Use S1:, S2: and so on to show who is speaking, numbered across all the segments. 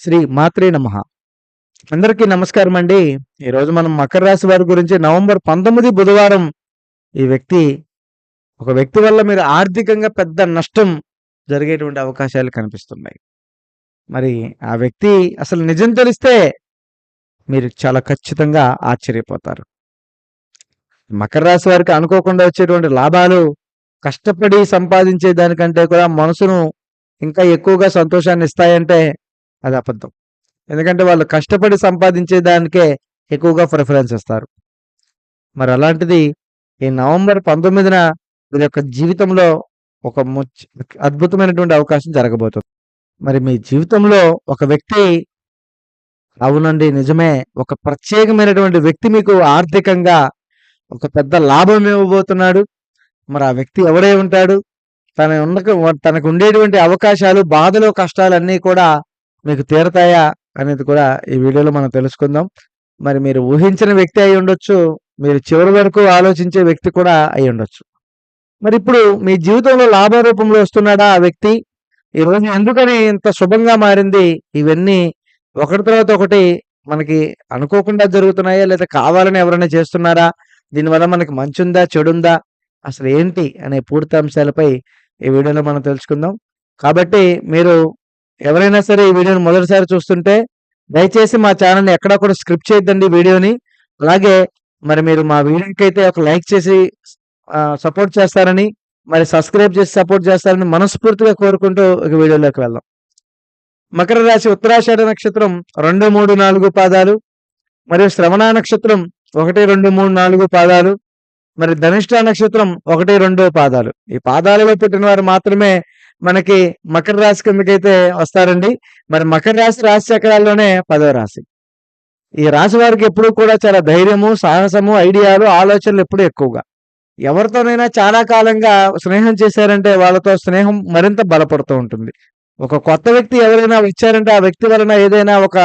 S1: శ్రీ మాత్రే నమ. అందరికీ నమస్కారం అండి. ఈరోజు మనం మకర రాశి వారి గురించి నవంబర్ పంతొమ్మిది బుధవారం ఈ వ్యక్తి ఒక వ్యక్తి వల్ల మీరు ఆర్థికంగా పెద్ద నష్టం జరిగేటువంటి అవకాశాలు కనిపిస్తున్నాయి. మరి ఆ వ్యక్తి అసలు నిజం తెలిస్తే మీరు చాలా ఖచ్చితంగా ఆశ్చర్యపోతారు. మకర రాశి వారికి అనుకోకుండా వచ్చేటువంటి లాభాలు కష్టపడి సంపాదించే దానికంటే కూడా మనసును ఇంకా ఎక్కువగా సంతోషాన్ని ఇస్తాయంటే అది అబద్ధం. ఎందుకంటే వాళ్ళు కష్టపడి సంపాదించే దానికే ఎక్కువగా ప్రిఫరెన్స్ ఇస్తారు. మరి అలాంటిది ఈ నవంబర్ పంతొమ్మిదిన వీరి యొక్క జీవితంలో ఒక అద్భుతమైనటువంటి అవకాశం జరగబోతుంది. మరి మీ జీవితంలో ఒక వ్యక్తి అవునండి నిజమే ఒక ప్రత్యేకమైనటువంటి వ్యక్తి మీకు ఆర్థికంగా ఒక పెద్ద లాభం ఇవ్వబోతున్నాడు. మరి ఆ వ్యక్తి ఎవడై ఉంటాడు? తన ఉన్న తనకు ఉండేటువంటి అవకాశాలు బాధలు కష్టాలు అన్నీ కూడా మీకు తీరతాయా అనేది కూడా ఈ వీడియోలో మనం తెలుసుకుందాం. మరి మీరు ఊహించిన వ్యక్తి అయి ఉండొచ్చు మీరు చివరి వరకు ఆలోచించే వ్యక్తి కూడా అయి ఉండొచ్చు. మరి ఇప్పుడు మీ జీవితంలో లాభ రూపంలో వస్తున్నాడా ఆ వ్యక్తి? ఈ రోజు ఎందుకని ఇంత శుభంగా మారింది? ఇవన్నీ ఒకటి తర్వాత ఒకటి మనకి అనుకోకుండా జరుగుతున్నాయా? లేదా కావాలని ఎవరైనా చేస్తున్నారా? దీనివల్ల మనకి మంచి ఉందా చెడుందా? అసలు ఏంటి అనే పూర్తి అంశాలపై ఈ వీడియోలో మనం తెలుసుకుందాం. కాబట్టి మీరు ఎవరైనా సరే ఈ వీడియోని మొదటిసారి చూస్తుంటే దయచేసి మా ఛానల్ని ఎక్కడా కూడా స్క్రిప్ట్ చేయొద్దండి వీడియోని. అలాగే మరి మీరు మా వీడియోకి అయితే ఒక లైక్ చేసి సపోర్ట్ చేస్తారని మరి సబ్స్క్రైబ్ చేసి సపోర్ట్ చేస్తారని మనస్ఫూర్తిగా కోరుకుంటూ ఒక వీడియోలోకి వెళ్దాం. మకర రాశి ఉత్తరాషాఢ నక్షత్రం రెండు మూడు నాలుగు పాదాలు మరియు శ్రవణ నక్షత్రం ఒకటి రెండు మూడు నాలుగు పాదాలు మరి ధనిష్ట నక్షత్రం ఒకటి రెండు పాదాలు. ఈ పాదాలలో పుట్టిన వారు మాత్రమే మనకి మకర రాశి కిందకైతే వస్తారండి. మరి మకర రాశి రాశి చక్రాల్లోనే పదవ రాశి. ఈ రాశి వారికి ఎప్పుడూ కూడా చాలా ధైర్యము సాహసము ఐడియాలు ఆలోచనలు ఎప్పుడూ ఎక్కువగా. ఎవరితోనైనా చాలా కాలంగా స్నేహం చేశారంటే వాళ్ళతో స్నేహం మరింత బలపడుతూ ఉంటుంది. ఒక కొత్త వ్యక్తి ఎవరైనా వచ్చారంటే ఆ వ్యక్తి వలన ఏదైనా ఒక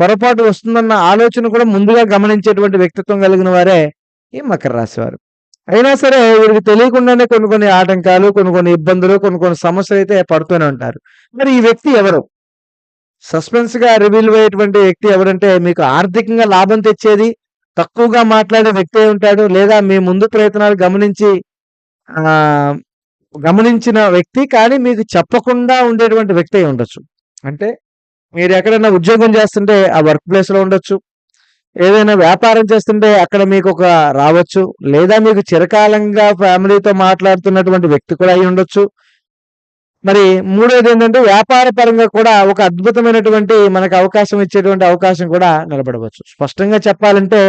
S1: పొరపాటు వస్తుందన్న ఆలోచన కూడా ముందుగా గమనించేటువంటి వ్యక్తిత్వం కలిగిన వారే ఈ మకర రాశి వారు. అయినా సరే వీరికి తెలియకుండానే కొన్ని కొన్ని ఆటంకాలు కొన్ని కొన్ని ఇబ్బందులు కొన్ని కొన్ని సమస్యలు అయితే పడుతూనే ఉంటారు. మరి ఈ వ్యక్తి ఎవరు? సస్పెన్స్గా రివీల్ అయ్యేటువంటి వ్యక్తి ఎవరంటే మీకు ఆర్థికంగా లాభం తెచ్చేది తక్కువగా మాట్లాడే వ్యక్తి ఉంటాడు లేదా మీ ముందు ప్రయత్నాలు గమనించి ఆ గమనించిన వ్యక్తి కానీ మీకు చెప్పకుండా ఉండేటువంటి వ్యక్తి ఉండొచ్చు. అంటే మీరు ఎక్కడైనా ఉద్యోగం చేస్తుంటే ఆ వర్క్ ప్లేస్లో ఉండొచ్చు. ఏదైనా వ్యాపారం చేస్తుంటే అక్కడ మీకు ఒక రావచ్చు లేదా మీకు చిరకాలంగా ఫ్యామిలీతో మాట్లాడుతున్నటువంటి వ్యక్తి కూడా అయి ఉండొచ్చు. మరి మూడోది ఏంటంటే వ్యాపార పరంగా కూడా ఒక అద్భుతమైనటువంటి మనకు అవకాశం ఇచ్చేటువంటి అవకాశం కూడా నిలబడవచ్చు. స్పష్టంగా చెప్పాలంటే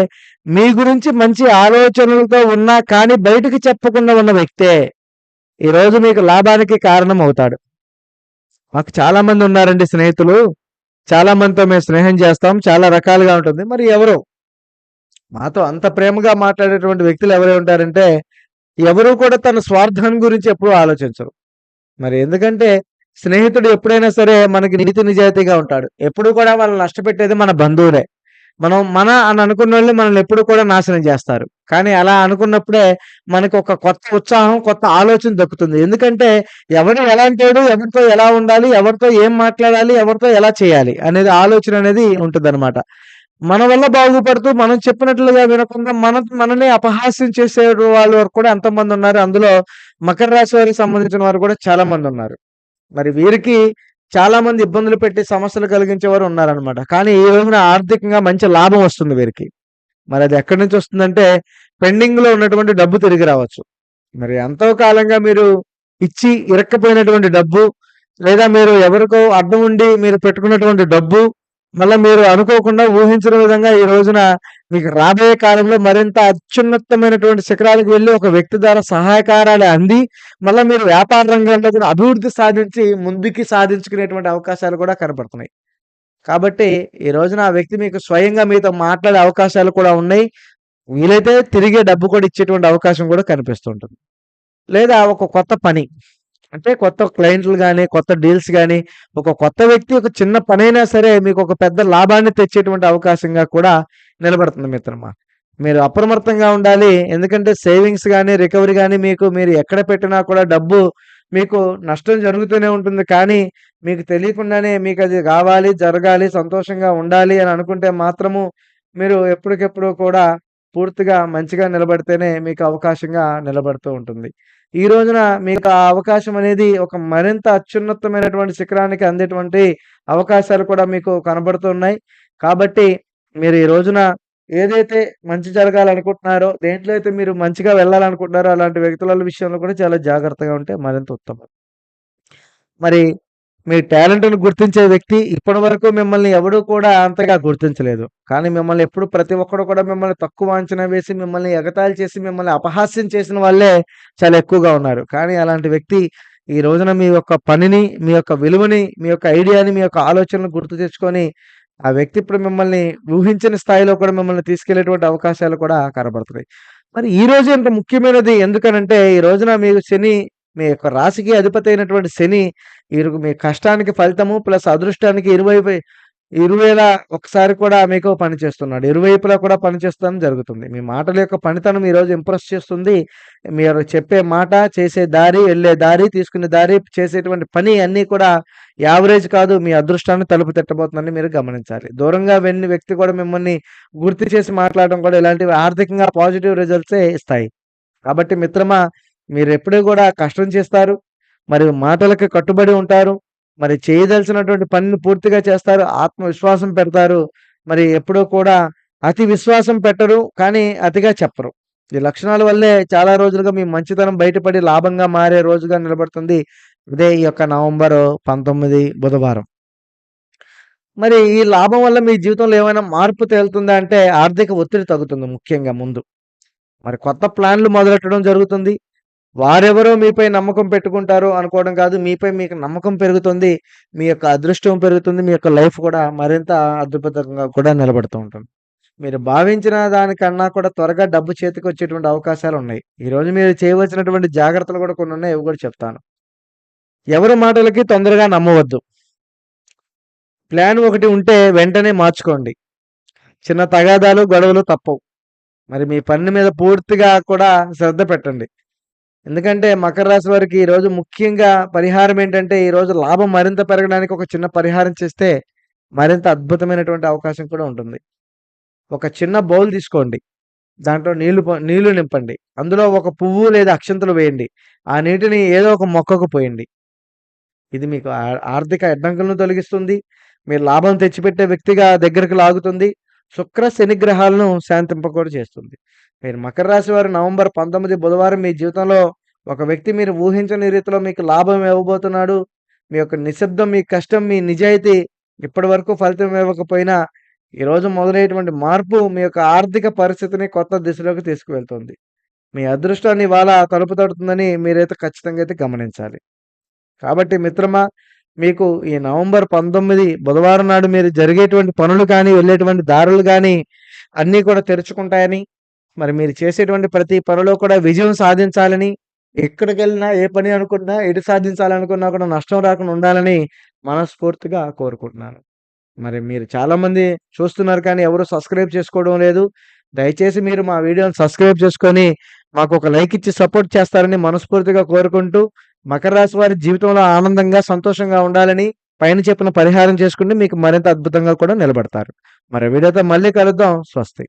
S1: మీ గురించి మంచి ఆలోచనలతో ఉన్నా కానీ బయటికి చెప్పకుండా ఉన్న వ్యక్తే ఈ రోజు మీకు లాభానికి కారణం అవుతాడు మాకు చాలా మంది ఉన్నారండి స్నేహితులు. చాలా మందితో మేము స్నేహం చేస్తాం చాలా రకాలుగా ఉంటుంది. మరి ఎవరు? మాతో అంత ప్రేమగా మాట్లాడేటువంటి వ్యక్తులు ఎవరై ఉంటారంటే ఎవరు కూడా తన స్వార్థం గురించి ఎప్పుడూ ఆలోచించరు. మరి ఎందుకంటే స్నేహితుడు ఎప్పుడైనా సరే మనకి నీతి నిజాయితీగా ఉంటాడు. ఎప్పుడు కూడా వాళ్ళని నష్టపెట్టేది మన బంధువులే. మనం మన అని అనుకున్న వాళ్ళు మనల్ని ఎప్పుడు కూడా నాశనం చేస్తారు. కానీ అలా అనుకున్నప్పుడే మనకు ఒక కొత్త ఉత్సాహం కొత్త ఆలోచన దక్కుతుంది. ఎందుకంటే ఎవరు ఎలాంటి వాడు ఎవరితో ఎలా ఉండాలి ఎవరితో ఏం మాట్లాడాలి ఎవరితో ఎలా చేయాలి అనేది ఆలోచన అనేది ఉంటుందన్నమాట. మన వల్ల బాగుపడుతూ మనం చెప్పినట్లుగా వినకుండా మన మనని అపహాస్యం చేసే వాళ్ళు వరకు కూడా ఎంతమంది ఉన్నారు. అందులో మకర రాశి వారికి సంబంధించిన వారు కూడా చాలా మంది ఉన్నారు. మరి వీరికి చాలా మంది ఇబ్బందులు పెట్టి సమస్యలు కలిగించే వారు ఉన్నారనమాట కానీ ఈ రోజున ఆర్థికంగా మంచి లాభం వస్తుంది వీరికి. మరి అది ఎక్కడి నుంచి వస్తుందంటే పెండింగ్లో ఉన్నటువంటి డబ్బు తిరిగి రావచ్చు. మరి ఎంతో కాలంగా మీరు ఇచ్చి ఇరక్కపోయినటువంటి డబ్బు లేదా మీరు ఎవరికో అడ్డం ఉండి మీరు పెట్టుకున్నటువంటి డబ్బు మళ్ళీ మీరు అనుకోకుండా ఊహించిన విధంగా ఈ రోజున మీకు రాబోయే కాలంలో మరింత అత్యున్నతమైనటువంటి శిఖరాలకు వెళ్ళి ఒక వ్యక్తి ద్వారా సహాయకారాలు అంది. మళ్ళీ మీరు వ్యాపార రంగంలో కూడా అభివృద్ధి సాధించి ముందుకి సాధించుకునేటువంటి అవకాశాలు కూడా కనబడుతున్నాయి. కాబట్టి ఈ రోజున ఆ వ్యక్తి మీకు స్వయంగా మీతో మాట్లాడే అవకాశాలు కూడా ఉన్నాయి. వీలైతే తిరిగే డబ్బు కూడా ఇచ్చేటువంటి అవకాశం కూడా కనిపిస్తుంటుంది లేదా ఒక కొత్త పని అంటే కొత్త క్లయింట్లు కానీ కొత్త డీల్స్ కానీ ఒక కొత్త వ్యక్తి ఒక చిన్న పనైనా సరే మీకు ఒక పెద్ద లాభాన్ని తెచ్చేటువంటి అవకాశంగా కూడా నిలబడుతుంది మిత్రమా. మీరు అప్రమత్తంగా ఉండాలి. ఎందుకంటే సేవింగ్స్ కానీ రికవరీ కానీ మీకు మీరు ఎక్కడ పెట్టినా కూడా డబ్బు మీకు నష్టం జరుగుతూనే ఉంటుంది. కానీ మీకు తెలియకుండానే మీకు అది కావాలి, జరగాలి, సంతోషంగా ఉండాలి అని అనుకుంటే మాత్రము మీరు ఎప్పటికెప్పుడు కూడా పూర్తిగా మంచిగా నిలబడితేనే మీకు అవకాశంగా నిలబడుతూ ఉంటుంది. ఈ రోజున మీకు ఆ అవకాశం అనేది ఒక మరింత అత్యున్నతమైనటువంటి శిఖరానికి అందేటువంటి అవకాశాలు కూడా మీకు కనబడుతున్నాయి. కాబట్టి మీరు ఈ రోజున ఏదైతే మంచి జరగాలనుకుంటున్నారో, దేంట్లో అయితే మీరు మంచిగా వెళ్ళాలనుకుంటున్నారో అలాంటి వ్యక్తుల విషయంలో కూడా చాలా జాగ్రత్తగా ఉంటే మరింత ఉత్తమం. మరి మీ టాలెంట్‌ని గుర్తించే వ్యక్తి ఇప్పటివరకు మిమ్మల్ని ఎవడూ కూడా అంతగా గుర్తించలేదు. కానీ మిమ్మల్ని ఎప్పుడు ప్రతి ఒక్కడు కూడా మిమ్మల్ని తక్కువ అంచనా వేసి, మిమ్మల్ని ఎగతాళి చేసి, మిమ్మల్ని అపహాస్యం చేసిన వాళ్ళే చాలా ఎక్కువగా ఉన్నారు. కానీ అలాంటి వ్యక్తి ఈ రోజున మీ యొక్క పనిని, మీ యొక్క విలువని, మీ యొక్క ఐడియాని, మీ యొక్క ఆలోచనలు గుర్తు తెచ్చుకొని, ఆ వ్యక్తి ఇప్పుడు మిమ్మల్ని ఊహించని స్థాయిలో కూడా మిమ్మల్ని తీసుకెళ్ళేటువంటి అవకాశాలు కూడా కనబడుతున్నాయి. మరి ఈ రోజు ఎంత ముఖ్యమైనది ఎందుకనంటే, ఈ రోజున మీకు శని మీ యొక్క రాశికి అధిపతి అయినటువంటి శని మీరు మీ కష్టానికి ఫలితము ప్లస్ అదృష్టానికి ఇరువైపు ఇరువేళ ఒకసారి కూడా మీకు పనిచేస్తున్నాడు. ఇరువైపులా కూడా పనిచేస్తాను జరుగుతుంది. మీ మాటల యొక్క పనితనం ఈరోజు ఇంప్రెస్ చేస్తుంది. మీరు చెప్పే మాట, చేసే దారి, వెళ్ళే దారి, తీసుకునే దారి, చేసేటువంటి పని అన్నీ కూడా యావరేజ్ కాదు. మీ అదృష్టాన్ని తలుపు తట్టబోతుందని మీరు గమనించాలి. దూరంగా వెళ్ళిన వ్యక్తి కూడా మిమ్మల్ని గుర్తు చేసి మాట్లాడడం కూడా ఇలాంటివి ఆర్థికంగా పాజిటివ్ రిజల్ట్సే ఇస్తాయి. కాబట్టి మిత్రమా మీరు ఎప్పుడూ కూడా కష్టం చేస్తారు. మరియు మాటలకి కట్టుబడి ఉంటారు. మరి చేయదలసినటువంటి పనిని పూర్తిగా చేస్తారు. ఆత్మవిశ్వాసం పెడతారు. మరి ఎప్పుడూ కూడా అతి విశ్వాసం పెట్టరు. కానీ అతిగా చెప్పరు. ఈ లక్షణాల వల్లే చాలా రోజులుగా మీ మంచితనం బయటపడి లాభంగా మారే రోజుగా నిలబడుతుంది. ఇదే ఈ యొక్క నవంబర్ 19 బుధవారం. మరి ఈ లాభం వల్ల మీ జీవితంలో ఏమైనా మార్పు తేలుతుందా అంటే ఆర్థిక ఒత్తిడి తగ్గుతుంది ముఖ్యంగా ముందు. మరి కొత్త ప్లాన్‌లు మొదలెట్టడం జరుగుతుంది. వారెవరో మీపై నమ్మకం పెట్టుకుంటారు అనుకోవడం కాదు. మీపై మీకు నమ్మకం పెరుగుతుంది. మీ యొక్క అదృష్టం పెరుగుతుంది. మీ యొక్క లైఫ్ కూడా మరింత అద్భుతంగా కూడా నిలబడుతూ ఉంటుంది. మీరు భావించిన దానికన్నా కూడా త్వరగా డబ్బు చేతికి వచ్చేటువంటి అవకాశాలు ఉన్నాయి ఈరోజు మీరు చేయవలసినటువంటి జాగ్రత్తలు కూడా కొన్ని ఉన్నాయి అవి కూడా చెప్తాను. ఎవరి మాటలకి తొందరగా నమ్మవద్దు. ప్లాన్ ఒకటి ఉంటే వెంటనే మార్చుకోండి. చిన్న తగాదాలు, గొడవలు తప్పవు. మరి మీ పని మీద పూర్తిగా కూడా శ్రద్ధ పెట్టండి. ఎందుకంటే మకర రాశి వారికి ఈరోజు ముఖ్యంగా పరిహారం ఏంటంటే, ఈరోజు లాభం మరింత పెరగడానికి ఒక చిన్న పరిహారం చేస్తే మరింత అద్భుతమైనటువంటి అవకాశం కూడా ఉంటుంది. ఒక చిన్న బౌల్ తీసుకోండి. దాంట్లో నీళ్ళు నీళ్ళు నింపండి. అందులో ఒక పువ్వు లేదా అక్షంతలు వేయండి. ఆ నీటిని ఏదో ఒక మొక్కకు పోయండి. ఇది మీకు ఆర్థిక అడ్డంకులను తొలగిస్తుంది. మీరు లాభం తెచ్చిపెట్టే వ్యక్తిగా దగ్గరకు లాగుతుంది. శుక్ర, శని గ్రహాలను చేస్తుంది. మీరు మకర రాశి వారు నవంబర్ 19 బుధవారం మీ జీవితంలో ఒక వ్యక్తి మీరు ఊహించని రీతిలో మీకు లాభం ఇవ్వబోతున్నాడు. మీ యొక్క నిశ్శబ్దం, మీ కష్టం, మీ నిజాయితీ ఇప్పటివరకు ఫలితం ఇవ్వకపోయినా ఈరోజు మొదలయ్యేటువంటి మార్పు మీ యొక్క ఆర్థిక పరిస్థితిని కొత్త దిశలోకి తీసుకువెళ్తుంది. మీ అదృష్టాన్ని ఇవాళ తలుపు తడుతుందని మీరైతే ఖచ్చితంగా అయితే గమనించాలి. కాబట్టి మిత్రమా మీకు ఈ నవంబర్ 19 బుధవారం నాడు మీరు జరిగేటువంటి పనులు కానీ, వెళ్ళేటువంటి దారులు కానీ అన్నీ కూడా తెరుచుకుంటాయని, మరి మీరు చేసేటువంటి ప్రతి పనిలో కూడా విజయం సాధించాలని, ఎక్కడికెళ్ళినా ఏ పని అనుకున్నా, ఎటు సాధించాలనుకున్నా కూడా నష్టం రాకుండా ఉండాలని మనస్ఫూర్తిగా కోరుకుంటున్నాను. మరి మీరు చాలామంది చూస్తున్నారు కానీ ఎవరు సబ్స్క్రైబ్ చేసుకోవడం లేదు. దయచేసి మీరు మా వీడియోని సబ్స్క్రైబ్ చేసుకొని మాకు ఒక లైక్ ఇచ్చి సపోర్ట్ చేస్తారని మనస్ఫూర్తిగా కోరుకుంటూ, మకర రాశి వారి జీవితంలో ఆనందంగా, సంతోషంగా ఉండాలని పైన చెప్పిన పరిహారం చేసుకుంటే మీకు మరింత అద్భుతంగా కూడా నిలబడతారు. మరి వీడియోతో మళ్ళీ కలుద్దాం. స్వస్తి.